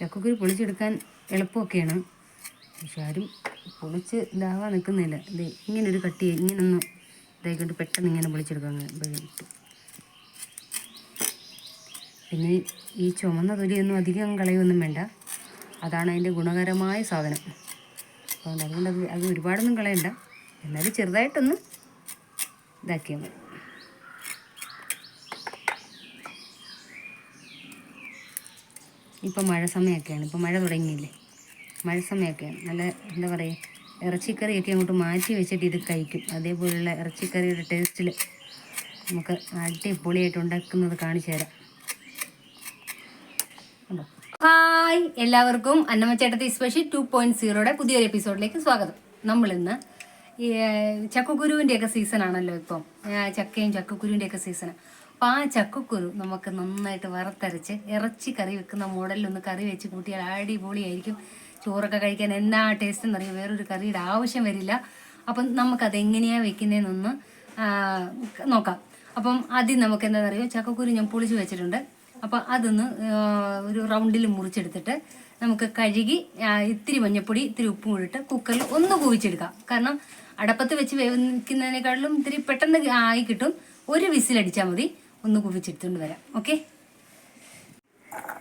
ചക്കക്കുരു പൊളിച്ചെടുക്കാൻ എളുപ്പമൊക്കെയാണ്. പക്ഷെ ആരും പൊളിച്ച് ഇതാവാൻ നിൽക്കുന്നില്ല. ഇത് ഇങ്ങനെ ഒരു കട്ടി ഇങ്ങനൊന്ന് ഇതായിക്കൊണ്ട് പെട്ടെന്ന് ഇങ്ങനെ പൊളിച്ചെടുക്കാൻ പിന്നെ ഈ ചുമന്ന തൊലിയൊന്നും അധികം കളയൊന്നും വേണ്ട. അതാണ് അതിന്റെ ഗുണകരമായ സാധനം. അതുകൊണ്ട് അതുകൊണ്ട് അത് അത് ഒരുപാടൊന്നും കളയണ്ട. എന്നാലും ചെറുതായിട്ടൊന്ന് ഇതാക്കിയാൽ മതി. ഇപ്പം മഴ സമയമൊക്കെയാണ്. ഇപ്പം മഴ തുടങ്ങിയില്ലേ? മഴ സമയമൊക്കെയാണ്. നല്ല എന്താ പറയുക ഇറച്ചിക്കറിയൊക്കെ അങ്ങോട്ട് മാറ്റി വെച്ചിട്ട് ഇത് കഴിക്കും. അതേപോലെയുള്ള ഇറച്ചിക്കറിയുടെ ടേസ്റ്റിൽ നമുക്ക് അടിപൊളിയായിട്ട് ഉണ്ടാക്കുന്നത് കാണിച്ചു തരാം? ഹായ് എല്ലാവർക്കും. അന്നമ്മച്ചേട്ടത്തി സ്പെഷ്യൽ ടു പോയിന്റ് സീറോയുടെ പുതിയൊരു എപ്പിസോഡിലേക്ക് സ്വാഗതം. നമ്മളിന്ന് ഈ ചക്കക്കുരുവിന്റെ ഒക്കെ സീസൺ ആണല്ലോ ഇപ്പം. ചക്കയും ചക്കക്കുരുവിന്റെയൊക്കെ സീസൺ അപ്പം ആ ചക്കക്കുരു നമുക്ക് നന്നായിട്ട് വറുത്തരച്ച് ഇറച്ചി കറി വെക്കുന്ന മോഡലിൽ ഒന്ന് കറി വെച്ച് കൂട്ടിയാൽ അടിപൊളിയായിരിക്കും. ചോറൊക്കെ കഴിക്കാൻ എന്നാ ടേസ്റ്റ് എന്നറിയാം വേറൊരു കറിയുടെ ആവശ്യം വരില്ല. അപ്പം നമുക്കത് എങ്ങനെയാണ് വെക്കുന്നതെന്നൊന്ന് നോക്കാം. അപ്പം ആദ്യം നമുക്ക് എന്താണെന്നറിയോ ചക്കക്കുരു ഞാൻ പൊളിച്ച് വെച്ചിട്ടുണ്ട്. അപ്പം അതൊന്ന് ഒരു റൗണ്ടിൽ മുറിച്ചെടുത്തിട്ട് നമുക്ക് കഴുകി ഇത്തിരി മഞ്ഞപ്പൊടി ഇത്തിരി ഉപ്പും കൂടിയിട്ട് കുക്കറിൽ ഒന്ന് കൂവിച്ചെടുക്കാം. കാരണം അടപ്പത്ത് വെച്ച് വേവിക്കുന്നതിനേക്കാളും ഇത്തിരി പെട്ടെന്ന് ആയി കിട്ടും. ഒരു വിസിലടിച്ചാൽ മതി. ഒന്ന് കുവിച്ചെടുത്തുകൊണ്ട് വരാം. ഓക്കെ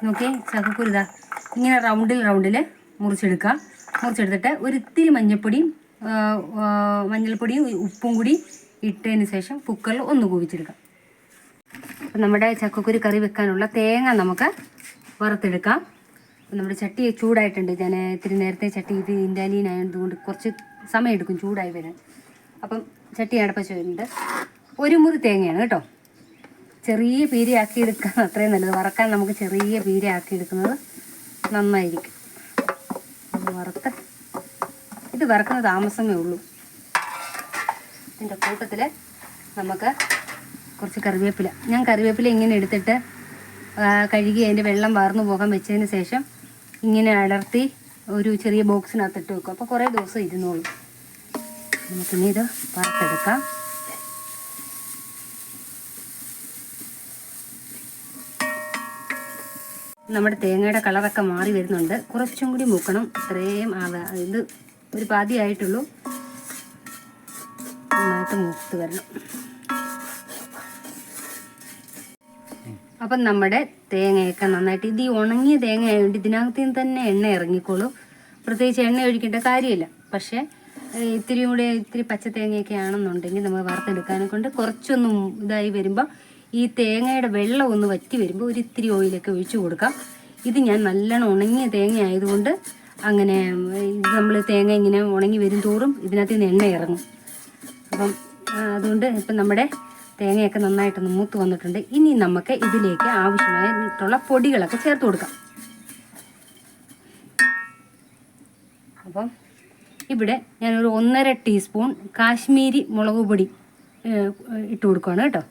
നോക്കി ചക്കക്കുരു ഇതാ ഇങ്ങനെ റൗണ്ടിൽ റൗണ്ടിൽ മുറിച്ചെടുക്കുക മുറിച്ചെടുത്തിട്ട് ഒരു മഞ്ഞൾപ്പൊടിയും ആ, മഞ്ഞൾപ്പൊടിയും ഉപ്പും കൂടി ഇട്ടതിന് ശേഷം കുക്കറിൽ ഒന്ന് കൂവിച്ചെടുക്കാം. അപ്പം നമ്മുടെ ചക്കക്കുരു കറി വെക്കാനുള്ള തേങ്ങ നമുക്ക് വറുത്തെടുക്കാം. നമ്മുടെ ചട്ടി ചൂടായിട്ടുണ്ട്. ഞാൻ ഇത്തിരി നേരത്തെ ചട്ടി ഇത് ഇൻഡാലിയൻ കുറച്ച് സമയം എടുക്കും ചൂടായി വരാൻ. അപ്പം ചട്ടി അടപ്പിച്ചു വരുന്നുണ്ട്. ഒരു മുറി തേങ്ങയാണ് കേട്ടോ. ചെറിയ പീരയാക്കി എടുക്കാൻ അത്രയും നല്ലത്. വറക്കാൻ നമുക്ക് ചെറിയ പീരയാക്കി എടുക്കുന്നത് നന്നായിരിക്കും. വറുത്ത്. ഇത് വറക്കുന്ന താമസമേ ഉള്ളൂ. ഇതിന്റെ കൂട്ടത്തിൽ നമുക്ക് കുറച്ച് കറിവേപ്പില. ഞാൻ കറിവേപ്പില ഇങ്ങനെ എടുത്തിട്ട് കഴുകി അതിന്റെ വെള്ളം വാർന്നു പോകാൻ വെച്ചതിന് ശേഷം ഇങ്ങനെ അടർത്തി ഒരു ചെറിയ ബോക്സിനകത്തിട്ട് വെക്കും. അപ്പോൾ കുറേ ദിവസം ഇരുന്നോളും. നമുക്കിനി ഇത് വറുത്തെടുക്കാം. നമ്മുടെ തേങ്ങയുടെ കളറൊക്കെ മാറി വരുന്നുണ്ട്. കുറച്ചും കൂടി മുക്കണം. ഇത്രയും ഇത് ഒരു പാതി ആയിട്ടുള്ളൂ നന്നായിട്ട് മൂത്ത് വരണം. അപ്പം നമ്മുടെ തേങ്ങയൊക്കെ നന്നായിട്ട് ഇത് ഈ ഉണങ്ങിയ തേങ്ങ ആയതുകൊണ്ട് ഇതിനകത്ത് നിന്ന് തന്നെ എണ്ണ ഇറങ്ങിക്കോളും. പ്രത്യേകിച്ച് എണ്ണ ഒഴിക്കേണ്ട കാര്യമില്ല. പക്ഷേ ഇത്തിരി കൂടെ ഇത്തിരി പച്ച തേങ്ങയൊക്കെ ആണെന്നുണ്ടെങ്കിൽ നമ്മൾ വറുത്തെടുക്കാനെ കൊണ്ട് കുറച്ചൊന്നും ഇതായി വരുമ്പോൾ ഈ തേങ്ങയുടെ വെള്ളം ഒന്ന് വറ്റി വരുമ്പോൾ ഒരു ഇത്തിരി ഓയിലൊക്കെ ഒഴിച്ചു കൊടുക്കാം. ഇത് ഞാൻ നല്ലോണം ഉണങ്ങിയ തേങ്ങ ആയതുകൊണ്ട് അങ്ങനെ നമ്മൾ തേങ്ങ ഇങ്ങനെ ഉണങ്ങി വരും തോറും ഇതിനകത്ത് നിന്ന് എണ്ണ ഇറങ്ങും. അപ്പം അതുകൊണ്ട് ഇപ്പം നമ്മുടെ തേങ്ങയൊക്കെ നന്നായിട്ടൊന്ന് മൂത്ത് വന്നിട്ടുണ്ട്. ഇനി നമുക്ക് ഇതിലേക്ക് ആവശ്യമായിട്ടുള്ള പൊടികളൊക്കെ ചേർത്ത് കൊടുക്കാം. അപ്പം ഇവിടെ ഞാനൊരു ഒന്നര ടീസ്പൂൺ കാശ്മീരി മുളക് പൊടി ഇട്ട് കൊടുക്കുകയാണ് കേട്ടോ.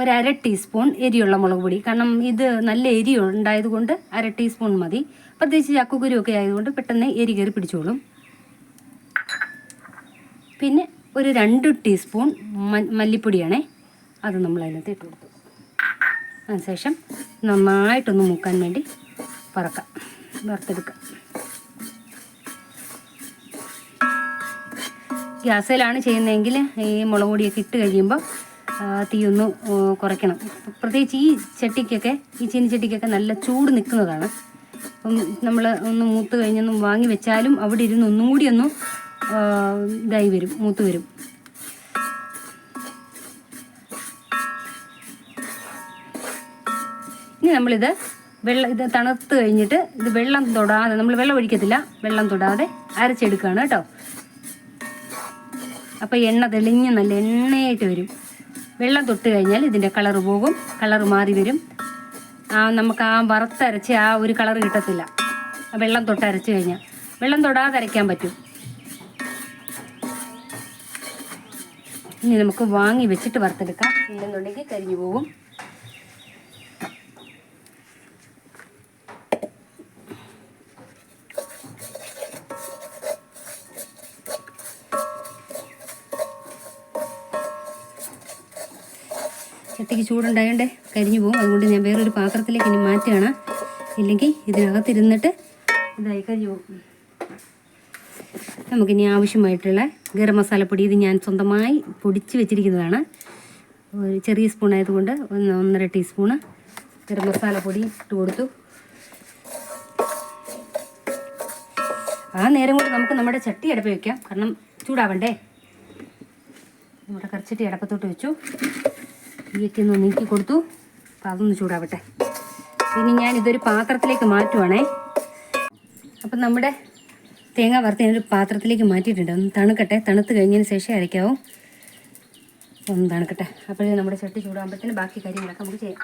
ഒരു അര ടീസ്പൂൺ എരിയുള്ള മുളക് പൊടി. കാരണം ഇത് നല്ല എരി ഉണ്ടായത് കൊണ്ട് അര ടീസ്പൂൺ മതി. പ്രത്യേകിച്ച് ചക്കക്കുരു ഒക്കെ ആയതുകൊണ്ട് പെട്ടെന്ന് എരി കയറി പിടിച്ചോളും. പിന്നെ ഒരു രണ്ട് ടീസ്പൂൺ മല്ലിപ്പൊടിയാണേ. അത് നമ്മൾ അതിനകത്ത് ഇട്ട് കൊടുത്തു. അതിനുശേഷം നന്നായിട്ടൊന്ന് മൂക്കാൻ വേണ്ടി പറക്കാം വറുത്തെടുക്കാം. ഗ്യാസിലാണ് ചെയ്യുന്നതെങ്കിൽ ഈ മുളക് പൊടിയൊക്കെ ഇട്ട് കഴിയുമ്പോൾ ആ, തീ ഒന്ന് ആ, കുറയ്ക്കണം. പ്രത്യേകിച്ച് ഈ ചട്ടിക്കൊക്കെ ഈ ചീനിച്ചട്ടിക്കൊക്കെ നല്ല ചൂട് നിൽക്കുന്നതാണ്. അപ്പം നമ്മൾ ഒന്ന് മൂത്ത് കഴിഞ്ഞൊന്നും വാങ്ങി വെച്ചാലും അവിടെ ഇരുന്ന് ഒന്നും കൂടി ഒന്ന് ഇതായി വരും മൂത്ത് വരും. ഇനി നമ്മളിത് വെള്ളം ഇത് തണുത്ത് കഴിഞ്ഞിട്ട് ഇത് വെള്ളം തൊടാതെ നമ്മൾ വെള്ളം ഒഴിക്കത്തില്ല വെള്ളം തൊടാതെ അരച്ചെടുക്കുകയാണ് കേട്ടോ. അപ്പോൾ എണ്ണ തെളിഞ്ഞ് നല്ല എണ്ണയായിട്ട് വരും. വെള്ളം തൊട്ട് കഴിഞ്ഞാൽ ഇതിന്റെ കളർ പോകും കളർ മാറി വരും. ആ നമുക്ക് ആ വറുത്തരച്ച് ആ ഒരു കളർ കിട്ടത്തില്ല. വെള്ളം തൊട്ട് അരച്ച് കഴിഞ്ഞാൽ. വെള്ളം തൊടാതെ അരയ്ക്കാൻ പറ്റും. ഇനി നമുക്ക് വാങ്ങി വെച്ചിട്ട് വറുത്തെടുക്കാം. ഇല്ലെന്നുണ്ടെങ്കിൽ കരിഞ്ഞു പോകും. ചട്ടിക്ക് ചൂടുണ്ടായണ്ടേ കരിഞ്ഞു പോകും. അതുകൊണ്ട് ഞാൻ വേറൊരു പാത്രത്തിലേക്ക് ഇനി മാറ്റുകയാണ്. ഇല്ലെങ്കിൽ ഇതിനകത്തിരുന്നിട്ട് ഇതായി കരിഞ്ഞു പോകും. നമുക്കിനി ആവശ്യമായിട്ടുള്ള ഗരം മസാലപ്പൊടി ഇത് ഞാൻ സ്വന്തമായി പൊടിച്ച് വെച്ചിരിക്കുന്നതാണ്. ഒരു ചെറിയ സ്പൂൺ ആയതുകൊണ്ട് ഒന്ന് ഒന്നര ടീസ്പൂണ് ഗരം മസാലപ്പൊടി ഇട്ട് കൊടുത്തു. ആ നേരം കൊണ്ട് നമുക്ക് നമ്മുടെ ചട്ടി അടപ്പ് വയ്ക്കാം കാരണം ചൂടാവണ്ടേ? നമ്മുടെ കറിച്ചട്ടി അടപ്പത്തോട്ട് വെച്ചു. തീയൊക്കെ ഒന്ന് നീക്കി കൊടുത്തു. അപ്പം അതൊന്ന് ചൂടാവട്ടെ. ഇനി ഞാൻ ഇതൊരു പാത്രത്തിലേക്ക് മാറ്റുവാണേ. അപ്പം നമ്മുടെ തേങ്ങ വറുത്ത് ഞാനൊരു പാത്രത്തിലേക്ക് മാറ്റിയിട്ടുണ്ട്. ഒന്ന് തണുക്കട്ടെ. തണുത്ത് കഴിഞ്ഞതിന് ശേഷം അരയ്ക്കാവും. ഒന്ന് തണുക്കട്ടെ. അപ്പോഴേ നമ്മുടെ ചട്ടി ചൂടാകുമ്പോഴത്തേന് ബാക്കി കാര്യങ്ങളൊക്കെ നമുക്ക് ചെയ്യാം.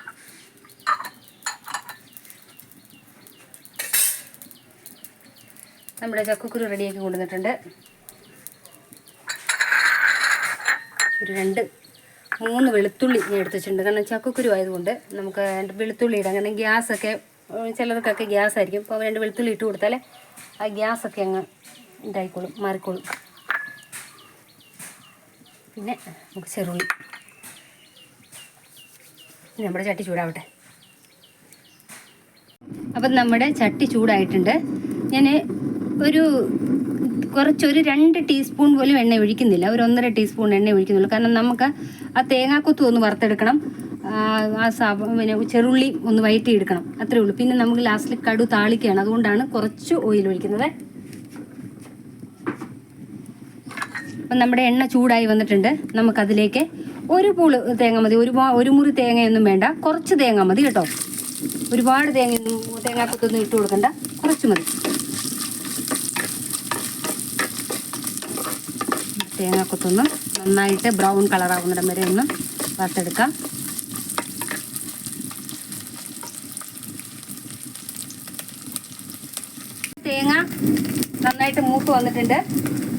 നമ്മുടെ ചക്കക്കുരു റെഡിയാക്കി കൊണ്ടുവന്നിട്ടുണ്ട്. ഒരു രണ്ട് മൂന്ന് വെളുത്തുള്ളി ഞാൻ എടുത്തിട്ടുണ്ട് കാരണം ചക്കക്കുരു ആയതുകൊണ്ട് നമുക്ക് വെളുത്തുള്ളി ഇടാം. കാരണം ഗ്യാസൊക്കെ ചിലർക്കൊക്കെ ഗ്യാസ് ആയിരിക്കും. അപ്പോൾ രണ്ട് വെളുത്തുള്ളി ഇട്ട് കൊടുത്താലേ ആ ഗ്യാസൊക്കെ അങ്ങ് ഇതായിക്കോളും മാറിക്കോളും. പിന്നെ നമുക്ക് ചെറുള്ളി. നമ്മുടെ ചട്ടി ചൂടാവട്ടെ. അപ്പം നമ്മുടെ ചട്ടി ചൂടായിട്ടുണ്ട്. ഞാൻ ഒരു കുറച്ചൊരു രണ്ട് ടീസ്പൂൺ പോലും എണ്ണ ഒഴിക്കുന്നില്ല. ഒരു ഒന്നര ടീസ്പൂൺ എണ്ണ ഒഴിക്കുന്നുള്ളൂ. കാരണം നമുക്ക് ആ തേങ്ങാക്കൊത്തു ഒന്ന് വറുത്തെടുക്കണം. ആ, സാ പിന്നെ ചെറുള്ളി ഒന്ന് വയറ്റി എടുക്കണം അത്രേ ഉള്ളൂ. പിന്നെ നമുക്ക് ലാസ്റ്റിൽ കടു താളിക്കുകയാണ്. അതുകൊണ്ടാണ് കുറച്ച് ഓയിൽ ഒഴിക്കുന്നത്. അപ്പം നമ്മുടെ എണ്ണ ചൂടായി വന്നിട്ടുണ്ട്. നമുക്കതിലേക്ക് ഒരു പൂൾ തേങ്ങ മതി. ഒരു ഒരു മുറി തേങ്ങയൊന്നും വേണ്ട. കുറച്ച് തേങ്ങ മതി കേട്ടോ. ഒരുപാട് തേങ്ങയൊന്നും തേങ്ങാക്കൊത്തൊന്നും ഇട്ട് കൊടുക്കണ്ട. കുറച്ച് മതി. തേങ്ങാക്കൊത്തൊന്ന് നന്നായിട്ട് ബ്രൗൺ കളറാവുന്നിടം വരെ ഒന്ന് വറുത്തെടുക്കാം. തേങ്ങ നന്നായിട്ട് മൂത്ത് വന്നിട്ടുണ്ട്.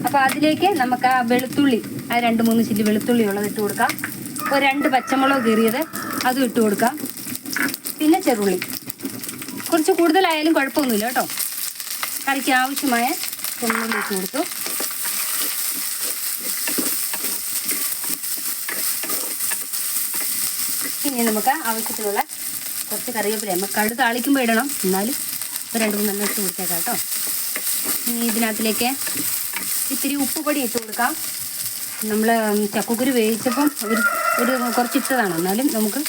അപ്പോൾ അതിലേക്ക് നമുക്ക് ആ വെളുത്തുള്ളി ആ രണ്ട് മൂന്ന് ചില്ലി വെളുത്തുള്ളി ഉള്ളത് ഇട്ട് കൊടുക്കാം. ഒരു രണ്ട് പച്ചമുളക് കീറിയത് അതും ഇട്ട് കൊടുക്കാം. പിന്നെ ചെറുള്ളി. കുറച്ച് കൂടുതലായാലും കുഴപ്പമൊന്നുമില്ല കേട്ടോ. കറിക്ക് ആവശ്യമായ ചെറുള്ളി ഇട്ട് കൊടുത്തു. ഇനി നമുക്ക് ആവശ്യത്തിനുള്ള കുറച്ച് കറിവേപ്പില നമുക്ക് കടുത്ത് താളിക്കുമ്പോൾ ഇടണം. എന്നാലും ഇപ്പോൾ രണ്ട് മൂന്നെണ്ണം ഇട്ട് കൊടുത്തേക്കാം കേട്ടോ. ഇനി ഇതിനകത്തിലേക്ക് ഇത്തിരി ഉപ്പുപൊടി ഇട്ട് കൊടുക്കാം. നമ്മൾ ചക്കുക്കുരു വേവിച്ചപ്പം ഒരു ഒരു കുറച്ച് ഇട്ടതാണ് എന്നാലും നമുക്ക്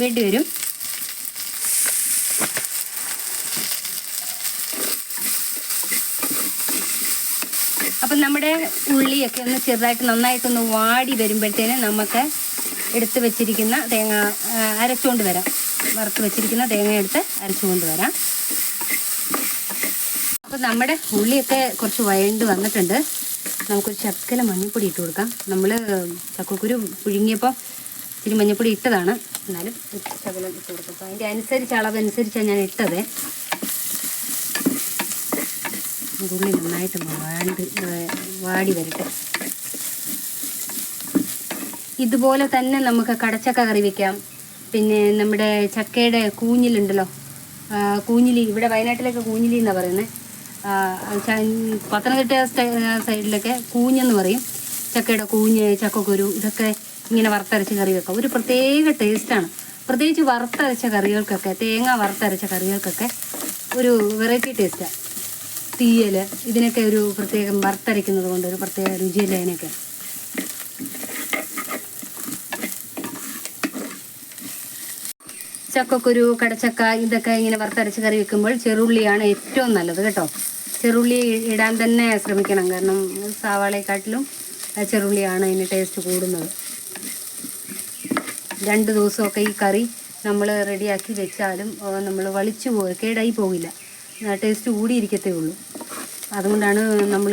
വേണ്ടി വരും. അപ്പം നമ്മുടെ ഉള്ളിയൊക്കെ ഒന്ന് ചെറുതായിട്ട് നന്നായിട്ടൊന്ന് വാടി വരുമ്പോഴത്തേന് നമുക്ക് എടുത്ത് വെച്ചിരിക്കുന്ന തേങ്ങ അരച്ചുകൊണ്ട് വരാം. വറുത്ത് വെച്ചിരിക്കുന്ന തേങ്ങ എടുത്ത് അരച്ചുകൊണ്ട് വരാം. അപ്പം നമ്മുടെ ഉള്ളിയൊക്കെ കുറച്ച് വഴണ്ട് വന്നിട്ടുണ്ട്. നമുക്കൊരു ശക്കല മഞ്ഞൾപ്പൊടി ഇട്ട് കൊടുക്കാം. നമ്മൾ ചക്കക്കുരു പുഴുങ്ങിയപ്പോൾ ഇത്തിരി മഞ്ഞൾപ്പൊടി ഇട്ടതാണ്. എന്നാലും ശകലം ഇട്ട് കൊടുക്കുക അപ്പോൾ അതിന്റെ അനുസരിച്ച് അളവനുസരിച്ചാണ് ഞാൻ ഇട്ടത്. ഉള്ളി നന്നായിട്ട് വാണ്ട് വാടി വരട്ടെ. ഇതുപോലെ തന്നെ നമുക്ക് കടച്ചക്ക കറി വെക്കാം. പിന്നെ നമ്മുടെ ചക്കയുടെ കൂഞ്ഞിലുണ്ടല്ലോ. കൂഞ്ഞിലി ഇവിടെ വയനാട്ടിലൊക്കെ കൂഞ്ഞിലി എന്നാണ് പറയുന്നത് പത്തനംതിട്ട സൈഡിലൊക്കെ കൂഞ്ഞെന്ന് പറയും. ചക്കയുടെ കൂഞ്ഞ് ചക്കക്കുരു ഇതൊക്കെ ഇങ്ങനെ വറുത്തരച്ച കറി വെക്കാം. ഒരു പ്രത്യേക ടേസ്റ്റാണ് പ്രത്യേകിച്ച് വറുത്തരച്ച കറികൾക്കൊക്കെ തേങ്ങ വറുത്തരച്ച കറികൾക്കൊക്കെ ഒരു വെറൈറ്റി ടേസ്റ്റാണ് തീയൽ ഇതിനൊക്കെ ഒരു പ്രത്യേകം വറുത്തരയ്ക്കുന്നത് കൊണ്ട് ഒരു പ്രത്യേക രുചിയല്ലേ അതിനൊക്കെ? ചക്കക്കുരു കടച്ചക്ക ഇതൊക്കെ ഇങ്ങനെ വറുത്തരച്ച് കറി വെക്കുമ്പോൾ ചെറുള്ളിയാണ് ഏറ്റവും നല്ലത് കേട്ടോ. ചെറുള്ളി ഇടാൻ തന്നെ ശ്രമിക്കണം. കാരണം സവാളയെക്കാട്ടിലും ചെറുള്ളിയാണ് അതിന് ടേസ്റ്റ് കൂടുന്നത്. രണ്ട് ദിവസമൊക്കെ ഈ കറി നമ്മൾ റെഡിയാക്കി വെച്ചാലും നമ്മൾ വളിച്ചു പോകുക കേടായി പോകില്ല. ടേസ്റ്റ് കൂടിയിരിക്കത്തേ ഉള്ളൂ. അതുകൊണ്ടാണ് നമ്മൾ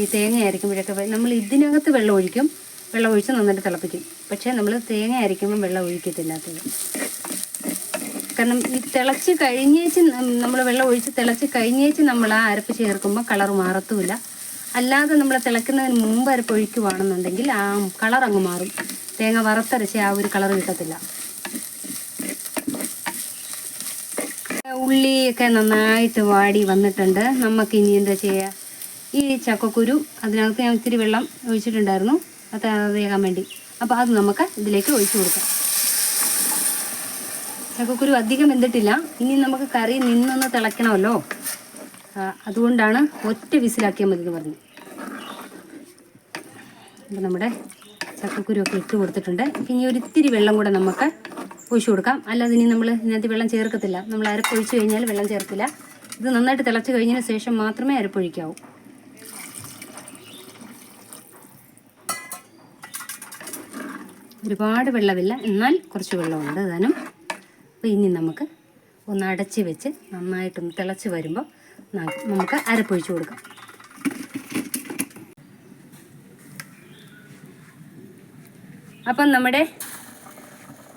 ഈ തേങ്ങ അരയ്ക്കുമ്പോഴൊക്കെ നമ്മൾ ഇതിനകത്ത് വെള്ളം ഒഴിക്കും. വെള്ളം ഒഴിച്ച് നന്നായിട്ട് തിളപ്പിക്കും. പക്ഷേ നമ്മൾ തേങ്ങ അരയ്ക്കുമ്പം വെള്ളം ഒഴിക്കത്തില്ലാത്തത് കാരണം ഇത് തിളച്ച് കഴിഞ്ഞേച്ച് നമ്മൾ വെള്ളം ഒഴിച്ച് തിളച്ച് കഴിഞ്ഞേച്ച് നമ്മൾ ആ അരപ്പ് ചേർക്കുമ്പോൾ കളർ മാറത്തുമില്ല. അല്ലാതെ നമ്മൾ തിളക്കുന്നതിന് മുമ്പ് അരപ്പ് ഒഴിക്കുവാണെന്നുണ്ടെങ്കിൽ ആ കളർ അങ്ങ് മാറും. തേങ്ങ വറുത്തരച്ച് ആ ഒരു കളർ കിട്ടത്തില്ല. ഉള്ളിയൊക്കെ നന്നായിട്ട് വാടി വന്നിട്ടുണ്ട്. നമുക്ക് ഇനി എന്താ ചെയ്യുക ഈ ചക്കക്കുരു അതിനകത്ത് ഞാൻ ഇത്തിരി വെള്ളം ഒഴിച്ചിട്ടുണ്ടായിരുന്നു. അത് വേകാൻ വേണ്ടി. അപ്പോൾ അത് നമുക്ക് ഇതിലേക്ക് ഒഴിച്ചു കൊടുക്കാം. ചക്കക്കുരു അധികം വെന്തിട്ടില്ല. ഇനി നമുക്ക് കറി നിന്നൊന്ന് തിളയ്ക്കണമല്ലോ. അതുകൊണ്ടാണ് ഒറ്റ വിസിലാക്കിയാൽ മതി എന്ന് പറഞ്ഞു. അപ്പം നമ്മുടെ ചക്കക്കുരു ഒക്കെ ഇട്ട് കൊടുത്തിട്ടുണ്ട്. ഇനി ഒരിത്തിരി വെള്ളം കൂടെ നമുക്ക് ഒഴിച്ചു കൊടുക്കാം. അല്ലാതെ ഇനി നമ്മൾ ഇതിനകത്ത് വെള്ളം ചേർക്കത്തില്ല. നമ്മൾ അരപ്പൊഴിച്ച് കഴിഞ്ഞാൽ വെള്ളം ചേർക്കില്ല. ഇത് നന്നായിട്ട് തിളച്ച് കഴിഞ്ഞതിന് ശേഷം മാത്രമേ അരപ്പൊഴിക്കാവൂ. ഒരുപാട് വെള്ളമില്ല. എന്നാൽ കുറച്ച് വെള്ളമുണ്ട്. താനും അപ്പോൾ ഇനി നമുക്ക് ഒന്ന് അടച്ച് വെച്ച് നന്നായിട്ടൊന്ന് തിളച്ച് വരുമ്പോൾ നമുക്ക് അരപ്പൊഴിച്ച് കൊടുക്കാം. അപ്പം നമ്മുടെ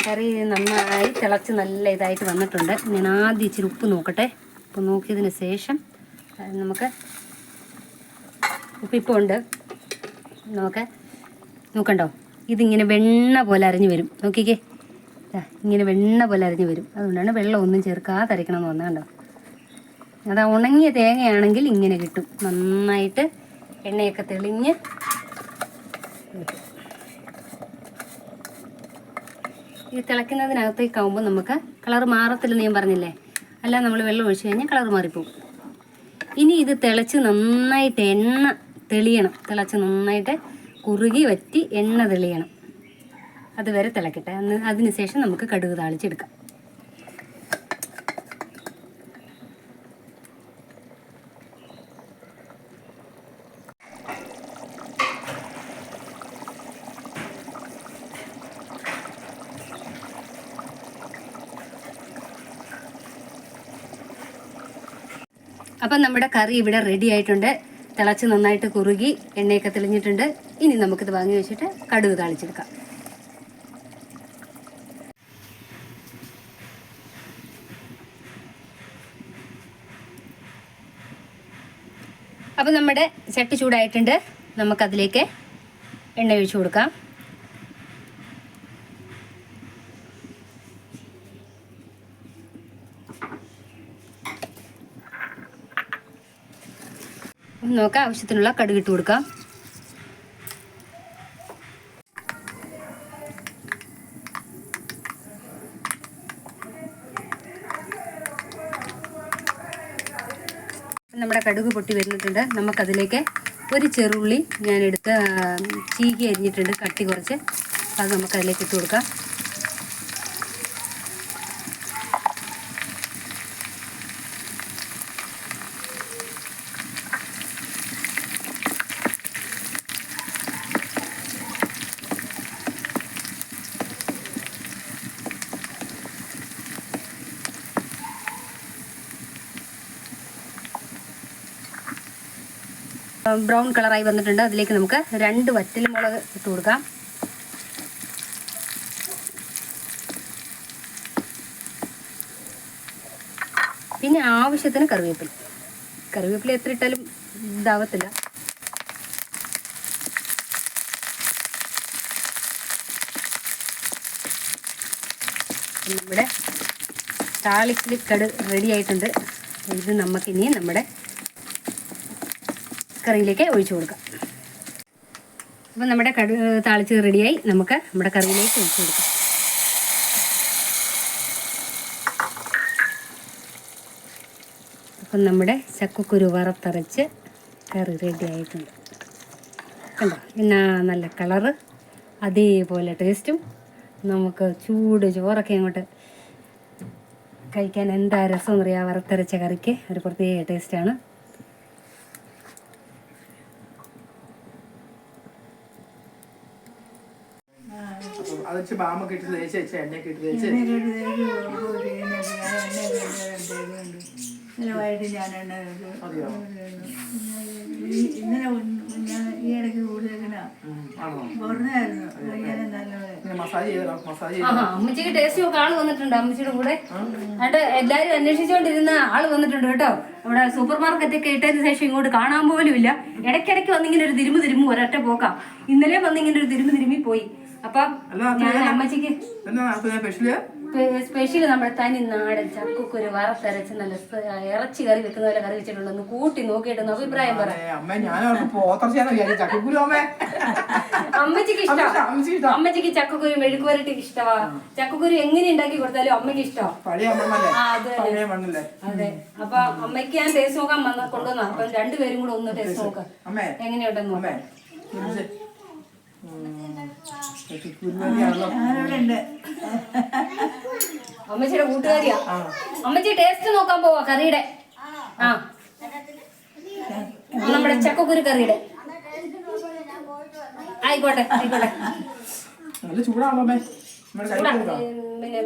കറി നന്നായി തിളച്ച് നല്ല ഇതായിട്ട് വന്നിട്ടുണ്ട്. ഞാൻ ആദ്യം ഇച്ചിരി ഉപ്പ് നോക്കട്ടെ. ഉപ്പ് നോക്കിയതിന് ശേഷം നമുക്ക് ഉപ്പിപ്പോൾ ഉണ്ട്. നമുക്ക് നോക്കണ്ടോ? ഇതിങ്ങനെ വെണ്ണ പോലെ അരഞ്ഞു വരും. നോക്കിക്കേ. ഇങ്ങനെ വെണ്ണ പോലെ അരിഞ്ഞ് വരും. അതുകൊണ്ടാണ് വെള്ളം ഒന്നും ചേർക്കാതെ അരയ്ക്കണം എന്ന് പറഞ്ഞാൽ കണ്ടോ? അത് ഉണങ്ങിയ തേങ്ങയാണെങ്കിൽ ഇങ്ങനെ കിട്ടും. നന്നായിട്ട് എണ്ണയൊക്കെ തെളിഞ്ഞ് ഇത് തിളയ്ക്കുന്നതിനകത്തേക്ക് ആകുമ്പോൾ നമുക്ക് കളർ മാറത്തില്ലെന്ന് ഞാൻ പറഞ്ഞില്ലേ? അല്ല നമ്മൾ വെള്ളം ഒഴിച്ചു കഴിഞ്ഞാൽ കളർ മാറിപ്പോവും ഇനി ഇത് തിളച്ച് നന്നായിട്ട് എണ്ണ തെളിയണം. തിളച്ച് നന്നായിട്ട് കുറുകി വറ്റി എണ്ണ തെളിയണം. അതുവരെ തിളക്കട്ടെ. അന്ന് അതിന് ശേഷം നമുക്ക് കടുക് താളിച്ചെടുക്കാം. അപ്പം നമ്മുടെ കറി ഇവിടെ റെഡി ആയിട്ടുണ്ട്. തിളച്ച് നന്നായിട്ട് കുറുകി എണ്ണയൊക്കെ തെളിഞ്ഞിട്ടുണ്ട്. ഇനി നമുക്കിത് വാങ്ങി വെച്ചിട്ട് കടുക് താളിച്ചെടുക്കാം. അപ്പം നമ്മുടെ ചട്ടി ചൂടായിട്ടുണ്ട്. നമുക്കതിലേക്ക് എണ്ണ ഒഴിച്ചു കൊടുക്കാം. നോക്കാം ആവശ്യത്തിനുള്ള കടുക് ഇട്ട് കൊടുക്കാം. നമ്മുടെ കടുക് പൊട്ടി വരുന്നിട്ടുണ്ട് നമുക്കതിലേക്ക് ഒരു ചെറുള്ളി ഞാനെടുത്ത് ചീകി അരിഞ്ഞിട്ടുണ്ട്. കട്ടി കുറച്ച്. അത് നമുക്കതിലേക്ക് ഇട്ട് കൊടുക്കാം ബ്രൗൺ കളറായി വന്നിട്ടുണ്ട്. അതിലേക്ക് നമുക്ക് രണ്ട് വറ്റൽമുളക് ഇട്ട് കൊടുക്കാം. പിന്നെ ആവശ്യത്തിന് കറിവേപ്പില. കറിവേപ്പില എത്ര ഇട്ടാലും ഇതാവത്തില്ല. നമ്മുടെ താളിക്കിൽ കട് റെഡി ആയിട്ടുണ്ട്. ഇത് നമുക്കിനി നമ്മുടെ കറിയിലേക്ക് ഒഴിച്ചു കൊടുക്കാം. അപ്പം നമ്മുടെ കടു താളിച്ച് റെഡിയായി. നമുക്ക് നമ്മുടെ കറിയിലേക്ക് ഒഴിച്ചു കൊടുക്കാം. അപ്പം നമ്മുടെ ചക്കക്കുരു വറുത്തരച്ച് കറി റെഡി ആയിട്ടുണ്ട്. കണ്ടോ? എന്നാ നല്ല കളറ് അതേപോലെ ടേസ്റ്റും നമുക്ക് ചൂട് ചോറൊക്കെ അങ്ങോട്ട് കഴിക്കാൻ എന്താ രസം എന്നറിയാം. വറുത്തരച്ച കറിക്ക് ഒരു പ്രത്യേക ടേസ്റ്റാണ് വെച്ച് ബാമൊക്കെ ഇട്ട് തേച്ച് വെച്ച് എണ്ണയൊക്കെ ഇട്ട് തേച്ച് വൈകിട്ട് ഞാൻ എണ്ണ ഇന്നലെ ഈ ഇടയ്ക്ക് പറഞ്ഞായിരുന്നു നല്ലത് അമ്മച്ചിക്ക് ടേസ്റ്റ് ഒക്കെ ആൾ വന്നിട്ടുണ്ട് അമ്മച്ചിയുടെ കൂടെ. എന്നിട്ട് എല്ലാരും അന്വേഷിച്ചുകൊണ്ടിരുന്ന ആൾ വന്നിട്ടുണ്ട് കേട്ടോ. ഇവിടെ സൂപ്പർ മാർക്കറ്റ് ഒക്കെ ഇട്ടതിന് ശേഷം ഇങ്ങോട്ട് കാണാൻ പോലും ഇല്ല ഇടയ്ക്കിടയ്ക്ക് വന്നിങ്ങനെ ഒരു തിരുമ്പ് തിരുമ്പ് ഒരൊറ്റ പോക്കാം. ഇന്നലെ വന്നിങ്ങനെ ഒരു തിരുമ്പ് തിരുമ്പി പോയി. അപ്പൊ അമ്മച്ചിക്ക് സ്പെഷ്യൽ നമ്മുടെ തനി നാടൻ ചക്കുക്കുരു വറുത്തരച്ച് നല്ല ഇറച്ചി കറി വെക്കുന്ന പോലെ കറി വെച്ചിട്ടുണ്ട്. ഒന്ന് കൂട്ടി നോക്കിയിട്ട് അഭിപ്രായം അമ്മച്ചിക്ക് ഇഷ്ടം. അമ്മച്ചിക്ക് ഇഷ്ടാ. അമ്മച്ചിക്ക് ചക്കുക്കുരു മെഴുക്കുവരട്ടി ഇഷ്ടമാ. ചക്കുക്കുരു എങ്ങനെ ഉണ്ടാക്കി കൊടുത്താലും അമ്മയ്ക്ക് ആ, അത് അപ്പൊ അമ്മയ്ക്ക് ഞാൻ ടേസ്റ്റ് നോക്കാൻ വന്ന കൊണ്ടുവന്ന അപ്പൊ രണ്ടുപേരും കൂടെ ഒന്ന് ടേസ്റ്റ് നോക്കാം. എങ്ങനെയുണ്ടെന്ന് നോക്കാം. അമ്മച്ചിയുടെ കൂട്ടുകാരിയാ? അമ്മച്ചി ടേസ്റ്റ് നോക്കാൻ പോവാ കറിയുടെ. ആ. നമ്മുടെ ചക്കക്കുരു കറിയുടെ. ആയിക്കോട്ടെ ആയിക്കോട്ടെ. നല്ല ചൂടാണല്ലോ പിന്നെ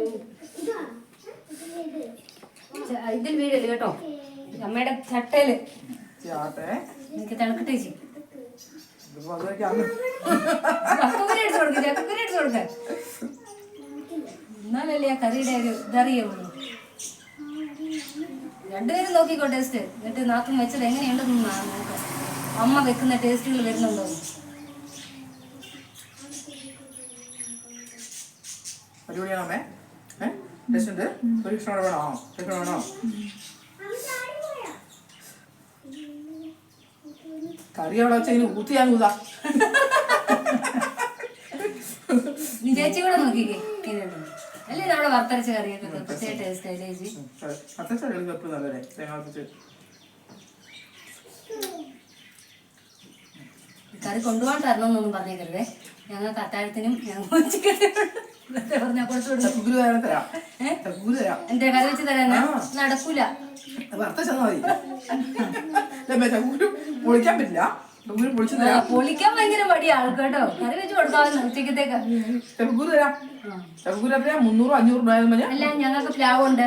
ഇതിൽ വീടൽ കേട്ടോ. അമ്മയുടെ ചട്ടയിൽ. ചാട്ടെ. എനിക്ക് തണുക്കട്ടെ എന്നാലല്ലേ ആ കറിയുടെ ഒരു ഇതറിയുള്ളൂ രണ്ടുപേരും നോക്കിക്കോ ടേസ്റ്റ് എന്നിട്ട് നാത്തും വെച്ചത് എങ്ങനെയുണ്ടെന്ന് നോക്കാം. അമ്മ വെക്കുന്ന ടേസ്റ്റുകൾ വരുന്നുണ്ടോ. അടിപൊളിയാണോ ടേസ്റ്റ് ഉണ്ട്? ഒരു വേണോ? വേണോ? കറി അവിടെ വെച്ചാൽ ഊത്തി ഞാൻ ഊതാ. ചേച്ചി കൂടെ നോക്കിക്കേ. ഇതുണ്ട് അല്ലേ നമ്മുടെ വറുത്തരച്ച കറിയൊക്കെ പ്രത്യേക ടേസ്റ്റ് ആയി ചേച്ചി? അത്യാവശ്യം കളി വെപ്പ് നല്ലതല്ലേ തേങ്ങ കറി കൊണ്ടുപോകാൻ തരണമെന്നൊന്നും പറഞ്ഞേക്കരുതേ. ഞങ്ങൾക്ക് അത്താഴത്തിനും ഞങ്ങൾ തരാം. തരാം. കറി വെച്ച്. നടക്കൂല. വറുത്ത ചെന്നാ മതി. അല്ലേ ചക്കുകുരു പൊളിക്കാൻ പറ്റില്ല. പൊളിച്ചു തരാം. പൊളിക്കാൻ ഭയങ്കര മടിയാ ആൾക്കാട്ടോ. കറി വെച്ച് കൊടുക്കാവുന്ന ഉച്ചക്കത്തേക്ക് ചക്കുകുരു തരാം. മുന്നൂറ് അഞ്ഞൂറ് രൂപ അല്ല ഞങ്ങൾക്ക് പ്ലാവുണ്ട്.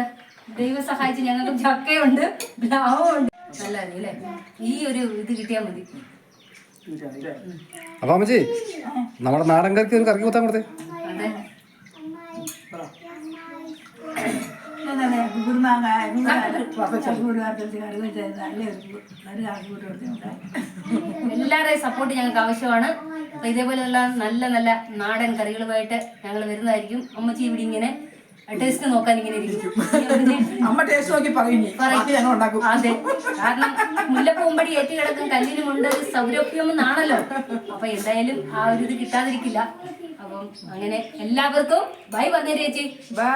ദൈവം സഹായിച്ച് ഞങ്ങൾക്ക് ചക്കയുണ്ട് പ്ലാവും ഉണ്ട് നല്ല അല്ലേ? ഈ ഒരു ഇത് കിട്ടിയാൽ മതി? അപ്പൊ അമ്മച്ചി നമ്മുടെ നാടൻ കറിക്ക് ഒരു കറിക്ക് കുത്താൻ കൊടുത്തേ അതെ പറ. അതെ കുരുമാങ്ങ വറുത്ത ചക്കൂട് വറുത്തരച്ച് കറി വെച്ചത് നല്ല ഒരു ഒരു കാക്കൂട്ട് കൊടുത്തിട്ടുണ്ടായി എല്ലാവരുടെയും സപ്പോർട്ട് ഞങ്ങൾക്ക് ആവശ്യമാണ്. അപ്പൊ ഇതേപോലെയുള്ള നല്ല നല്ല നാടൻ കറികളുമായിട്ട് ഞങ്ങൾ വരുന്നതായിരിക്കും. അമ്മച്ചി ഇവിടെ ഇങ്ങനെ ടേസ്റ്റ് നോക്കാൻ ഇങ്ങനെ ഇരിക്കും. അമ്മ ടേസ്റ്റ് നോക്കി പറയും. അതെ കാരണം മുല്ലപ്പൂമ്പടി ഏറ്റി കിടക്കും കല്ലിനുമുണ്ട് സൗരഭ്യം എന്നാണല്ലോ. അപ്പൊ എന്തായാലും ആ ഒരു ഇത് കിട്ടാതിരിക്കില്ല. അപ്പം അങ്ങനെ എല്ലാവർക്കും ബൈ പറഞ്ഞേ ചേച്ചി. ബൈ